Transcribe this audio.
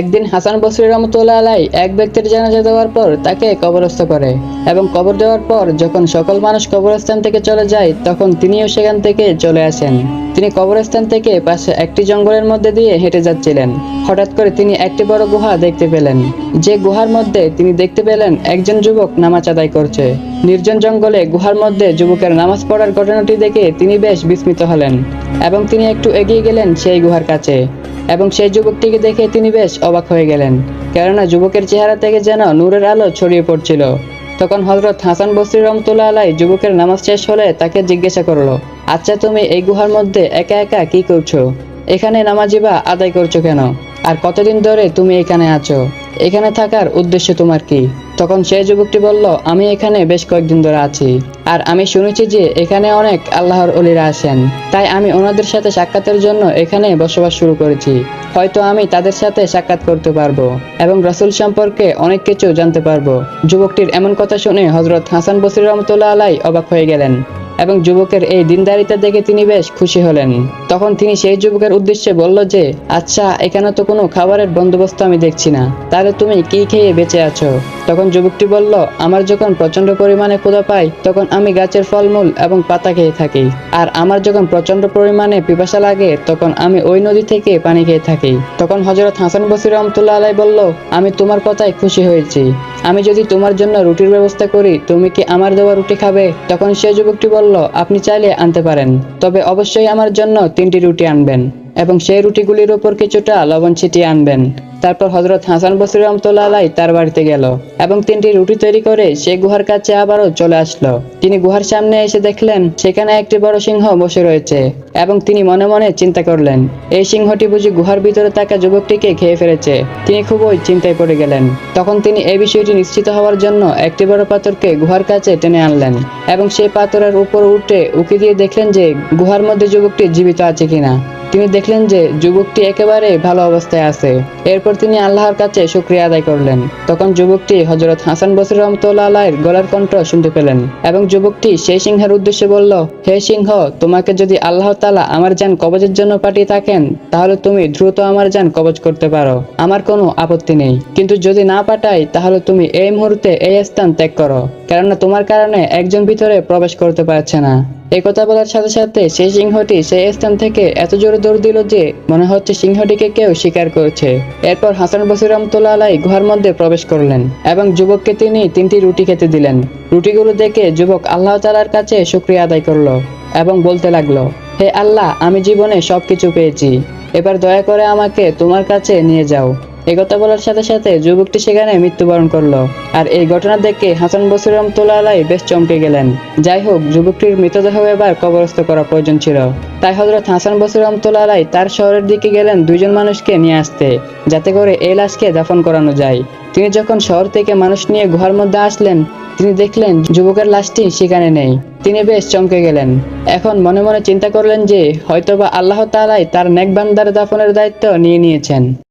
একদিন হাসান বসরি রহমতুল্লাহ আলাই এক ব্যক্তির জানাজা দেওয়ার পর তাকে কবরস্থ করে এবং কবর দেওয়ার পর যখন সকল মানুষ কবরস্থান থেকে চলে যায়, তখন তিনিও সেখান থেকে চলে আসেন। তিনি কবরস্থান থেকে পাশে একটি জঙ্গলের মধ্যে দিয়ে হেঁটে যাচ্ছিলেন। হঠাৎ করে তিনি একটি বড় গুহা দেখতে পেলেন। যে গুহার মধ্যে তিনি দেখতে পেলেন একজন যুবক নামাজ আদায় করছে। নির্জন জঙ্গলে গুহার মধ্যে যুবকের নামাজ পড়ার ঘটনাটি দেখে তিনি বেশ বিস্মিত হলেন এবং তিনি একটু এগিয়ে গেলেন সেই গুহার কাছে এবং সেই যুবকটিকে দেখে তিনি বেশ অবাক হয়ে গেলেন, কেননা যুবকের চেহারা থেকে যেন নূরের আলো ছড়িয়ে পড়ছিল। তখন হজরত হাসান বসরি রহমতুল্লাহ আলাই যুবকের নামাজ শেষ হলে তাকে জিজ্ঞাসা করল আচ্ছা তুমি এই গুহার মধ্যে একা একা কি করছ? এখানে নামাজি বা আদায় করছ কেন? আর কতদিন ধরে তুমি এখানে আছো? এখানে থাকার উদ্দেশ্য তোমার কি? তখন সেই যুবকটি বলল, আমি এখানে বেশ কয়েকদিন ধরে আছি। আর আমি শুনেছি যে এখানে অনেক আল্লাহর অলিরা আসেন তাই আমি ওনাদের সাথে সাক্ষাতের জন্য এখানে বসবাস শুরু করেছি। হয়তো আমি তাদের সাথে সাক্ষাৎ করতে পারব এবং রাসুল সম্পর্কে অনেক কিছু জানতে পারব। যুবকটির এমন কথা শুনে হজরত হাসান বসির রহমতুল্লাহ আলাই অবাক হয়ে গেলেন। এবং যুবকের এই দিনদারিতা দেখে তিনি বেশ খুশি হলেন। তখন তিনি সেই যুবকের উদ্দেশ্যে বলল যে আচ্ছা এখানে তো কোনো খাবারের বন্দোবস্ত আমি দেখছি না। তাহলে তুমি কি খেয়ে বেঁচে আছো? তখন যুবকটি বলল, আমার যখন প্রচণ্ড পরিমাণে ক্ষুধা পাই, তখন আমি গাছের ফলমূল এবং পাতা খেয়ে থাকি। আর আমার যখন প্রচণ্ড পরিমাণে পিপাসা লাগে, তখন আমি ওই নদী থেকে পানি খেয়ে থাকি। তখন হজরত হাসান বসির রহমতুল্লাহ আলাই বলল, আমি তোমার কথায় খুশি হয়েছি। আমি যদি তোমার জন্য রুটির ব্যবস্থা করি, তুমি কি আমার দেওয়া রুটি খাবে? তখন সে যুবকটি বলল, আপনি চাইলে আনতে পারেন। তবে অবশ্যই আমার জন্য তিনটি রুটি আনবেন এবং সেই রুটিগুলির ওপর কিছুটা লবণ ছিটিয়ে আনবেন। তারপর হজরত হাসান বসির রহমতুল্লাহ তার বাড়িতে গেল এবং তিনটি রুটি তৈরি করে সে গুহার কাছে আবারও চলে আসলো। তিনি গুহার সামনে এসে দেখলেন, সেখানে একটি বড় সিংহ বসে রয়েছে এবং তিনি মনে মনে চিন্তা করলেন, এই সিংহটি বুঝি গুহার ভিতরে থাকা যুবকটিকে খেয়ে ফেলেছে। তিনি খুবই চিন্তায় পড়ে গেলেন। তখন তিনি এই বিষয়টি নিশ্চিত হওয়ার জন্য একটি বড় পাথরকে গুহার কাছে টেনে আনলেন এবং সেই পাথরের উপর উঠে উকি দিয়ে দেখলেন যে গুহার মধ্যে যুবকটি জীবিত আছে কিনা। তিনি দেখলেন যে যুবকটি একেবারে ভালো অবস্থায় আছে। এরপর তিনি আল্লাহর কাছে শুক্রিয়া আদায় করলেন। তখন যুবকটি হজরত হাসান বসির রহমতুল্লাহ গলার কণ্ঠ শুনতে পেলেন এবং যুবকটি সেই সিংহের উদ্দেশ্যে বলল, হে সিংহ, তোমাকে যদি আল্লাহ তালা আমার যান কবজের জন্য পাঠিয়ে থাকেন, তাহলে তুমি দ্রুত আমার যান কবজ করতে পারো। আমার কোনো আপত্তি নেই। কিন্তু যদি না পাঠাই, তাহলে তুমি এই মুহূর্তে এই স্থান ত্যাগ করো। কেননা তোমার কারণে একজন ভিতরে প্রবেশ করতে পারছে না। এই কথা বলার সাথে সাথে সেই সিংহটি সেই স্থান থেকে এত জোরে দৌড় দিল যে মনে হচ্ছে সিংহটিকে কেউ শিকার করছে। এরপর হাসান বসির রহমতুল্লাহ আলাই গুহার মধ্যে প্রবেশ করলেন এবং যুবককে তিনি তিনটি রুটি খেতে দিলেন। রুটিগুলো দেখে যুবক আল্লাহ তালার কাছে শুক্রিয়া আদায় করল এবং বলতে লাগল, হে আল্লাহ, আমি জীবনে সবকিছু পেয়েছি। এবার দয়া করে আমাকে তোমার কাছে নিয়ে যাও। এই কথা বলার সাথে সাথে যুবকটি সেখানে মৃত্যুবরণ করল। আর এই ঘটনা দেখে হাসান বসির রহমতুল্লাহ বেশ চমকে গেলেন। যাই হোক, যুবকটির মৃতদেহ এবার কবরস্থ করা প্রয়োজন ছিল। তাই হজরত হাসান বসির রহমতুল্লাহ তার শহরের দিকে গেলেন দুইজন মানুষকে নিয়ে আসতে, যাতে করে এই লাশকে দাফন করানো যায়। তিনি যখন শহর থেকে মানুষ নিয়ে গুহার মধ্যে আসলেন, তিনি দেখলেন যুবকের লাশটি সেখানে নেই। তিনি বেশ চমকে গেলেন। এখন মনে মনে চিন্তা করলেন যে হয়তোবা আল্লাহ তাআলাই তার নেক বান্দার দাফনের দায়িত্ব নিয়ে নিয়েছেন।